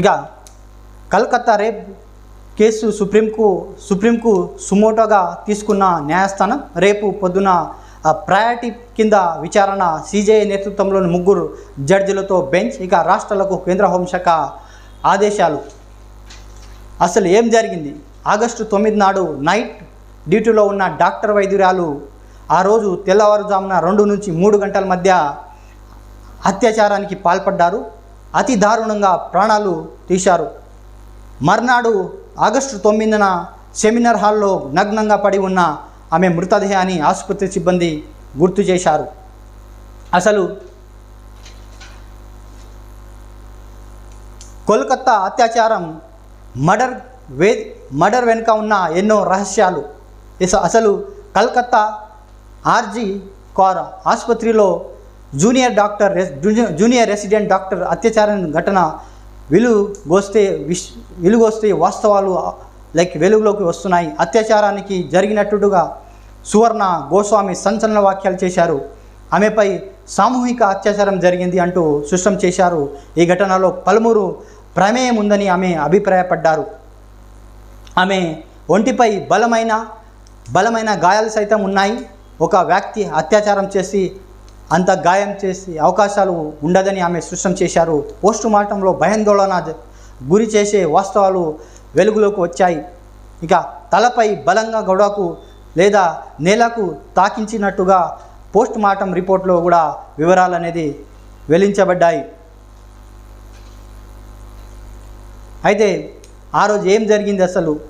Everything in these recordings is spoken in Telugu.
ఇక కలకత్తా రేప్ కేసు సుప్రీంకు సుప్రీంకు సుమోటోగా తీసుకున్న న్యాయస్థానం రేపు పొద్దున ప్రయారిటీ కింద విచారణ సీజేఐ నేతృత్వంలోని ముగ్గురు జడ్జిలతో బెంచ్ ఇక రాష్ట్రాలకు కేంద్ర హోంశాఖ ఆదేశాలు. అసలు ఏం జరిగింది? ఆగస్టు తొమ్మిది నాడు నైట్ డ్యూటీలో ఉన్న డాక్టర్ వైద్యురాలు ఆ రోజు తెల్లవారుజామున రెండు నుంచి మూడు గంటల మధ్య అత్యాచారానికి పాల్పడ్డారు. అతి దారుణంగా ప్రాణాలు తీశారు. మర్నాడు ఆగస్టు తొమ్మిదిన సెమినార్ హాల్లో నగ్నంగా పడి ఉన్న ఆమె మృతదేహాన్ని ఆసుపత్రి సిబ్బంది గుర్తు చేశారు. అసలు కోల్కత్తా అత్యాచారం మర్డర్ వే మర్డర్ వెనుక ఉన్న ఎన్నో రహస్యాలు. అసలు కల్కత్తా ఆర్జీ కార్ ఆసుపత్రిలో junior doctor junior- resident doctor అత్యాచారం ఘటన వెలుగొస్తే విష్ వెలుగొస్తే వాస్తవాలు లైక్ వెలుగులోకి వస్తున్నాయి. అత్యాచారానికి జరిగినట్టుగా సువర్ణ గోస్వామి సంచలన వ్యాఖ్యలు చేశారు. ఆమెపై సామూహిక అత్యాచారం జరిగింది అంటూ స్పష్టం చేశారు. ఈ ఘటనలో పలువురు ప్రమేయం ఉందని ఆమె అభిప్రాయపడ్డారు. ఆమె ఒంటిపై బలమైన బలమైన గాయాలు సైతం ఉన్నాయి. ఒక వ్యక్తి అత్యాచారం చేసి అంత గాయం చేసి అవకాశాలు ఉండదని ఆమె స్పష్టం చేశారు. పోస్టు మార్టంలో భయాందోళన గురి చేసే వాస్తవాలు వెలుగులోకి వచ్చాయి. ఇక తలపై బలంగా గొడవకు లేదా నేలకు తాకించినట్టుగా పోస్ట్ మార్టం రిపోర్ట్లో కూడా వివరాలు అనేది వెలించబడ్డాయి. అయితే ఆ రోజు ఏం జరిగింది అసలు?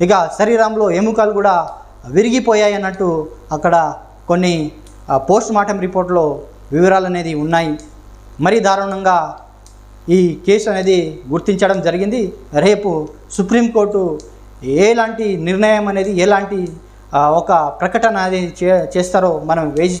ఇక శరీరంలో ఎముకలు కూడా విరిగిపోయాయి అన్నట్టు అక్కడ కొన్ని పోస్ట్ మార్టం రిపోర్ట్లో వివరాలు అనేది ఉన్నాయి. మరీ దారుణంగా ఈ కేసు అనేది గుర్తించడం జరిగింది. రేపు సుప్రీంకోర్టు ఎలాంటి నిర్ణయం అనేది ఎలాంటి ఒక ప్రకటన అనేది చే చేస్తారో మనం వేచి